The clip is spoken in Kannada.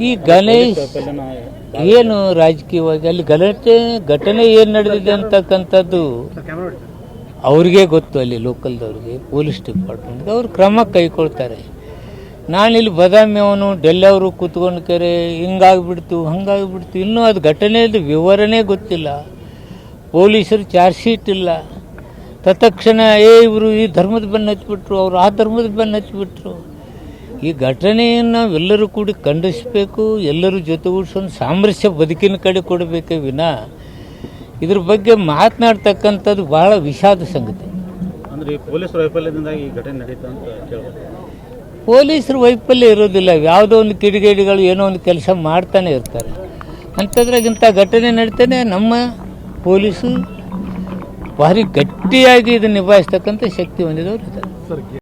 ಈ ಗಣೇಶ್ ಏನು ರಾಜಕೀಯವಾಗಿ ಅಲ್ಲಿ ಗಲಾಟೆ ಘಟನೆ ಏನು ನಡೆದಿದೆ ಅಂತಕ್ಕಂಥದ್ದು ಅವ್ರಿಗೆ ಗೊತ್ತು ಅಲ್ಲಿ ಲೋಕಲ್ದವ್ರಿಗೆ, ಪೊಲೀಸ್ ಡಿಪಾರ್ಟ್ಮೆಂಟ್ಗೆ. ಅವ್ರು ಕ್ರಮ ಕೈಗೊಳ್ತಾರೆ. ನಾನಿಲ್ಲಿ ಬದಾಮಿ ಅವನು, ಡೆಲ್ಲಿ ಅವರು ಕೂತ್ಕೊಂಡು ಕೆರೆ, ಹಿಂಗಾಗ್ಬಿಡ್ತು, ಹಂಗಾಗ್ಬಿಡ್ತು, ಇನ್ನೂ ಅದು ಘಟನೆಯದ್ದು ವಿವರಣೆ ಗೊತ್ತಿಲ್ಲ. ಪೊಲೀಸರು ಚಾರ್ಜ್ ಶೀಟ್ ಇಲ್ಲ. ತತ್ಕ್ಷಣ, ಏ ಇವರು ಈ ಧರ್ಮದ ಬೆನ್ನು ಹಚ್ಚಿಬಿಟ್ರು, ಅವರು ಆ ಧರ್ಮದ ಬೆನ್ನು ಹಚ್ಬಿಟ್ರು ಈ ಘಟನೆಯನ್ನು ನಾವೆಲ್ಲರೂ ಕೂಡಿ ಖಂಡಿಸಬೇಕು ಎಲ್ಲರೂ ಒಂದು ಸಾಮರಸ್ಯ ಬದುಕಿನ ಕಡೆ ಕೊಡಬೇಕೇ ವಿನ ಇದ್ರ ಬಗ್ಗೆ ಮಾತನಾಡ್ತಕ್ಕಂಥದ್ದು ಬಹಳ ವಿಷಾದ ಸಂಗತಿ. ಅಂದ್ರೆ ಈ ಪೊಲೀಸ್ ವೈಫಲ್ಯದಿಂದಾಗಿ ಈ ಘಟನೆ ನಡೀತಾ ಅಂತ ಕೇಳ್ಬೋದು. ಪೊಲೀಸರು ವೈಫಲ್ಯ ಇರೋದಿಲ್ಲ ಯಾವುದೋ ಒಂದು ಕಿಡಿಗೇಡಿಗಳು ಏನೋ ಒಂದು ಕೆಲಸ ಮಾಡ್ತಾನೆ ಇರ್ತಾರೆ. ಅಂಥದ್ರಾಗಿಂಥ ಘಟನೆ ನಡೀತಾನೆ ನಮ್ಮ ಪೊಲೀಸು ಭಾರಿ ಗಟ್ಟಿಯಾಗಿ ಇದನ್ನು ನಿಭಾಯಿಸ್ತಕ್ಕಂಥ ಶಕ್ತಿ ಹೊಂದಿದವರು ಇದ್ದಾರೆ.